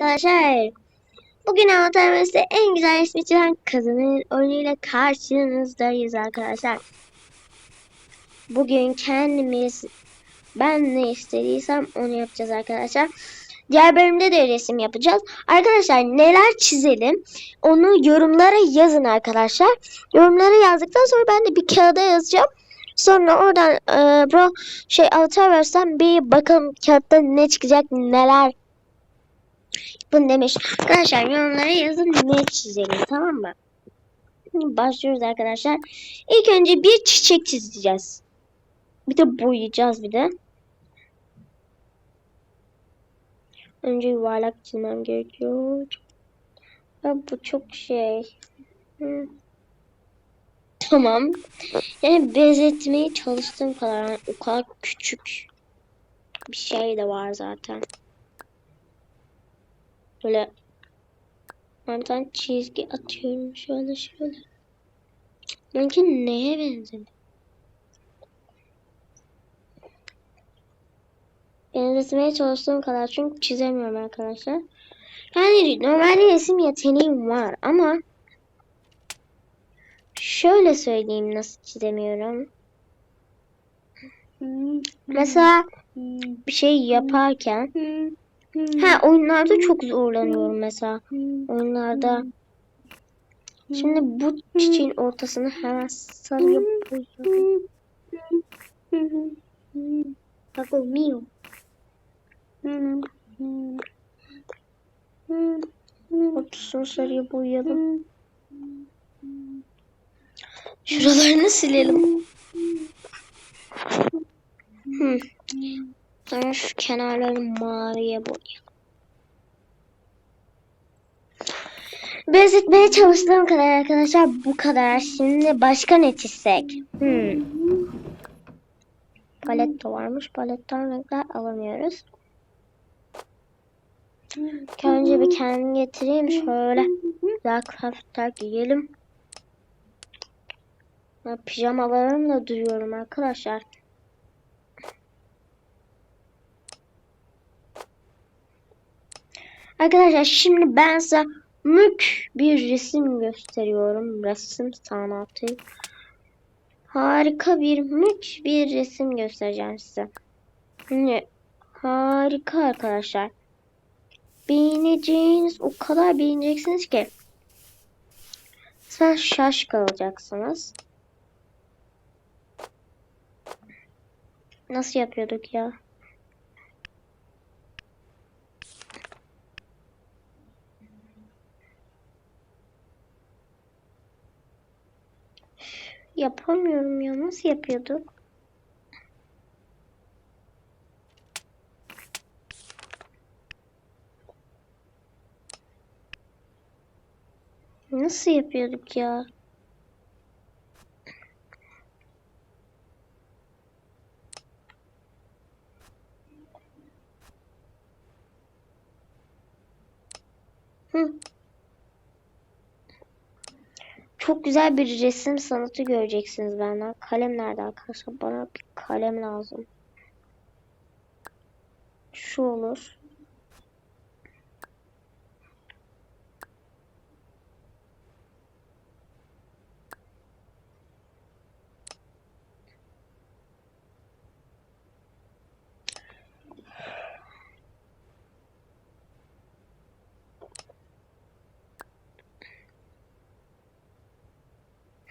Arkadaşlar bugün avatarımızda en güzel ismi çıkan kadının oyunuyla karşınızdayız arkadaşlar. Bugün kendimiz ben ne istediysem onu yapacağız arkadaşlar. Diğer bölümde de resim yapacağız. Arkadaşlar neler çizelim onu yorumlara yazın arkadaşlar. Yorumlara yazdıktan sonra ben de bir kağıda yazacağım. Sonra oradan e, bro şey Avatarverse'den bir bakalım kağıtta ne çıkacak neler bunu demiş. Arkadaşlar yorumlara yazın ne çizelim tamam mı? Başlıyoruz arkadaşlar. İlk önce bir çiçek çizeceğiz. Bir de boyayacağız bir de. Önce yuvarlak çizmem gerekiyor. Ya bu çok şey. Tamam. Yani benzetmeye çalıştığım kadar o kadar küçük bir şey de var zaten. Böyle tane çizgi atıyorum şöyle şöyle. Benimki neye benzedi? Benzetmeye çalıştığım kadar çünkü çizemiyorum arkadaşlar. Yani normalde resim yeteneğim var ama şöyle söyleyeyim nasıl çizemiyorum. Mesela bir şey yaparken ha oyunlarda çok zorlanıyorum mesela. Oyunlarda Şimdi bu çiçeğin ortasını hemen sarıya boyuyorum. Bak o mio. Ortasını sarıya boyayalım. Şuralarını silelim. Hmm. Sonra şu kenarları maviye boyayalım. Benzetmeye çalıştığım kadar arkadaşlar bu kadar. Şimdi başka ne çizsek? Hmm. Palet de varmış. Paletten renkler alamıyoruz. Önce bir kendimi getireyim. Şöyle güzel kıyafetler giyelim. Ben pijamalarımla duruyorum arkadaşlar. Arkadaşlar şimdi ben size mük bir resim gösteriyorum. Resim sanatı. Harika bir mük bir resim göstereceğim size. Şimdi harika arkadaşlar. Beğeneceğiniz o kadar beğeneceksiniz ki. Sen şaş kalacaksınız. Nasıl yapıyorduk ya? Yapamıyorum ya. Nasıl yapıyorduk? Nasıl yapıyorduk ya? Hı. Çok güzel bir resim sanatı göreceksiniz benden. Kalem nerede arkadaşlar? Bana bir kalem lazım. Şu olur.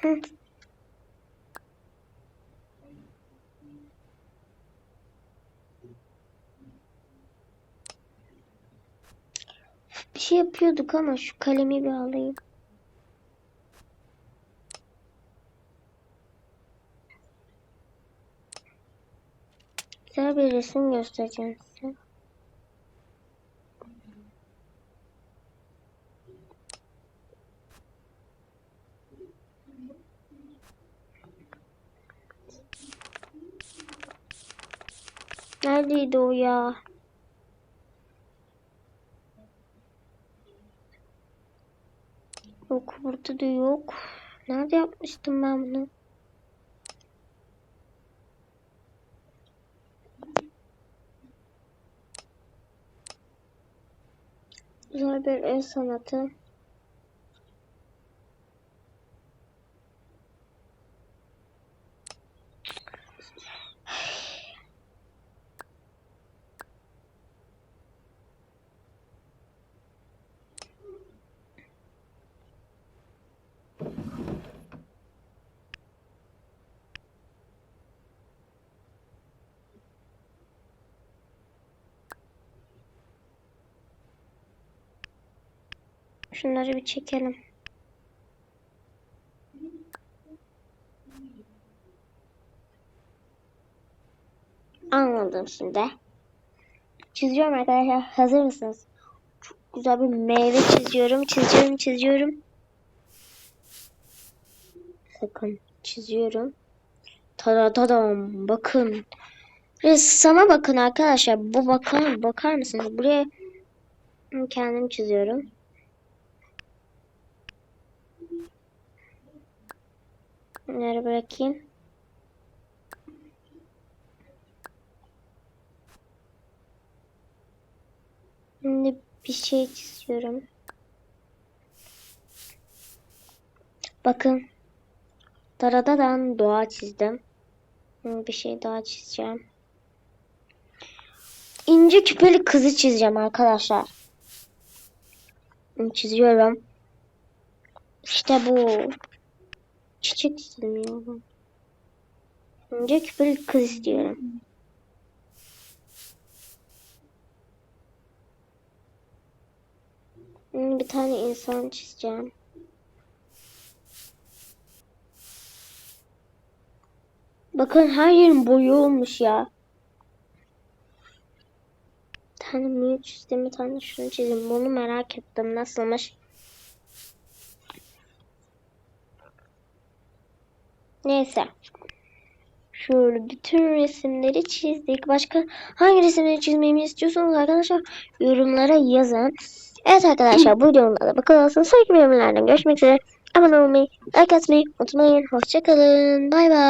Bir şey yapıyorduk ama şu kalemi bir alayım. Güzel bir resim göstereceğim size. Neredeydi o ya? Yok burada da yok. Nerede yapmıştım ben bunu? Güzel bir el sanatı. Şunları bir çekelim. Anladım şimdi. Çiziyorum arkadaşlar. Hazır mısınız? Çok güzel bir meyve çiziyorum. Çiziyorum, çiziyorum. Bakın çiziyorum. Tada tadam. Bakın. Ressama bakın arkadaşlar. Bu bakar bakar mısınız? Buraya kendim çiziyorum. Bunları bırakayım. Şimdi bir şey çiziyorum. Bakın. Daradadan doğa çizdim. Bir şey daha çizeceğim. İnce küpeli kızı çizeceğim arkadaşlar. Çiziyorum. İşte bu. Çiçek istemiyorum. İnce küpeli kız istiyorum. Bir tane insan çizeceğim. Bakın her yerim boyu olmuş ya. Bir tane mühür çizdim, bir tane şunu çizeyim. Bunu merak ettim. Nasılmış? Neyse. Şöyle bütün resimleri çizdik. Başka hangi resimleri çizmemi istiyorsanız arkadaşlar yorumlara yazın. Evet arkadaşlar bu videomda da bakalım. Sonraki bölümlerden görüşmek üzere. Abone olmayı, like atmayı unutmayın. Hoşçakalın. Bay bay.